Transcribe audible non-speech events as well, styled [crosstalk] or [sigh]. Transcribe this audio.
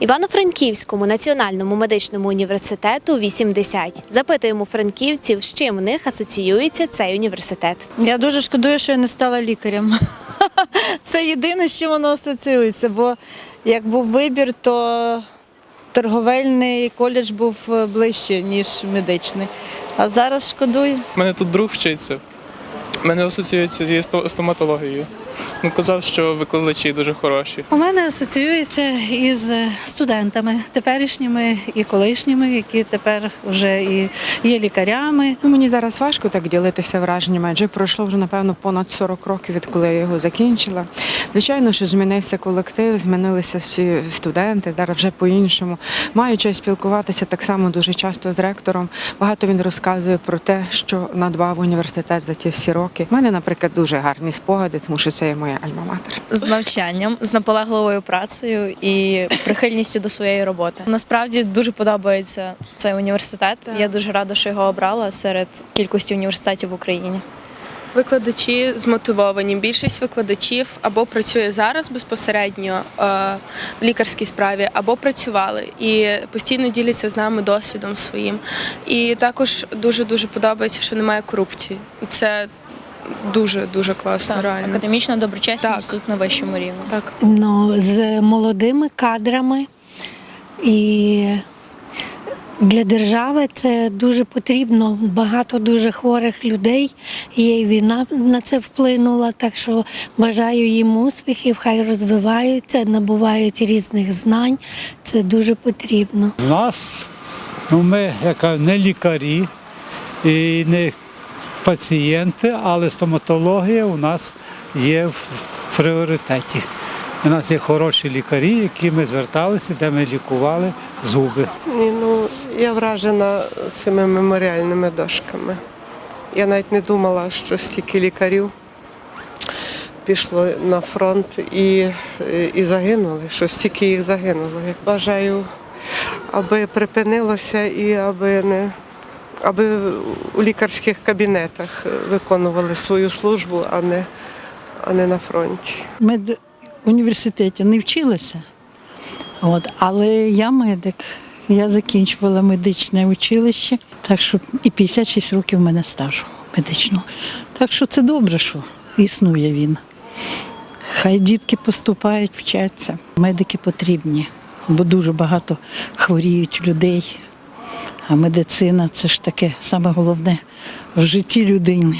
Івано-Франківському національному медичному університету 80. Запитуємо франківців, з чим в них асоціюється цей університет. Я дуже шкодую, що я не стала лікарем. [laughs] Це єдине, з чим воно асоціюється, бо як був вибір, то торговельний коледж був е, ближче, ніж медичний. А зараз шкодую. У мене тут друг вчиться. У мене асоціюється зі стоматологією. Він казав, що викладачі дуже хороші. У мене асоціюється із студентами теперішніми і колишніми, які тепер вже і є лікарями. Ну, мені зараз важко так ділитися враженнями, адже пройшло вже напевно понад 40 років, відколи я його закінчила. Звичайно, що змінився колектив, змінилися всі студенти, зараз вже по-іншому. Маю честь спілкуватися так само дуже часто з ректором. Багато він розказує про те, що надбав університет за ті всі роки. У мене, наприклад, дуже гарні спогади, тому що це є моя альма-матер. з навчанням, з наполегливою працею і прихильністю до своєї роботи. Насправді дуже подобається цей університет. Я дуже рада, що його обрала серед кількості університетів в Україні. Викладачі змотивовані. Більшість викладачів або працює зараз безпосередньо е, в лікарській справі, або працювали і постійно діляться з нами досвідом своїм. І також дуже дуже подобається, що немає корупції. Це дуже дуже класно. Так, реально академічна доброчесність Так. тут на вищому рівні. так. ну, з молодими кадрами. І для держави це дуже потрібно. Багато дуже хворих людей. Є і війна на це вплинула. Так що бажаю їм успіхів, хай розвиваються, набувають різних знань. Це дуже потрібно. У нас ну, ми яка, не лікарі і не пацієнти, але стоматологія у нас є в пріоритеті. У нас є хороші лікарі, які ми зверталися, де ми лікували зуби. Ні, ну я вражена цими меморіальними дошками. Я навіть не думала, що стільки лікарів пішло на фронт і, і загинули, що стільки їх загинуло. Бажаю, аби припинилося і аби не аби у лікарських кабінетах виконували свою службу, а не, а не на фронті. медуніверситеті не вчилася, от, але я медик. Я закінчувала медичне училище, так що і 56 років в мене стажу медичного. Так що це добре, що існує він. Хай дітки поступають, вчаться. Медики потрібні, бо дуже багато хворіють людей. А медицина це ж таке саме головне в житті людини.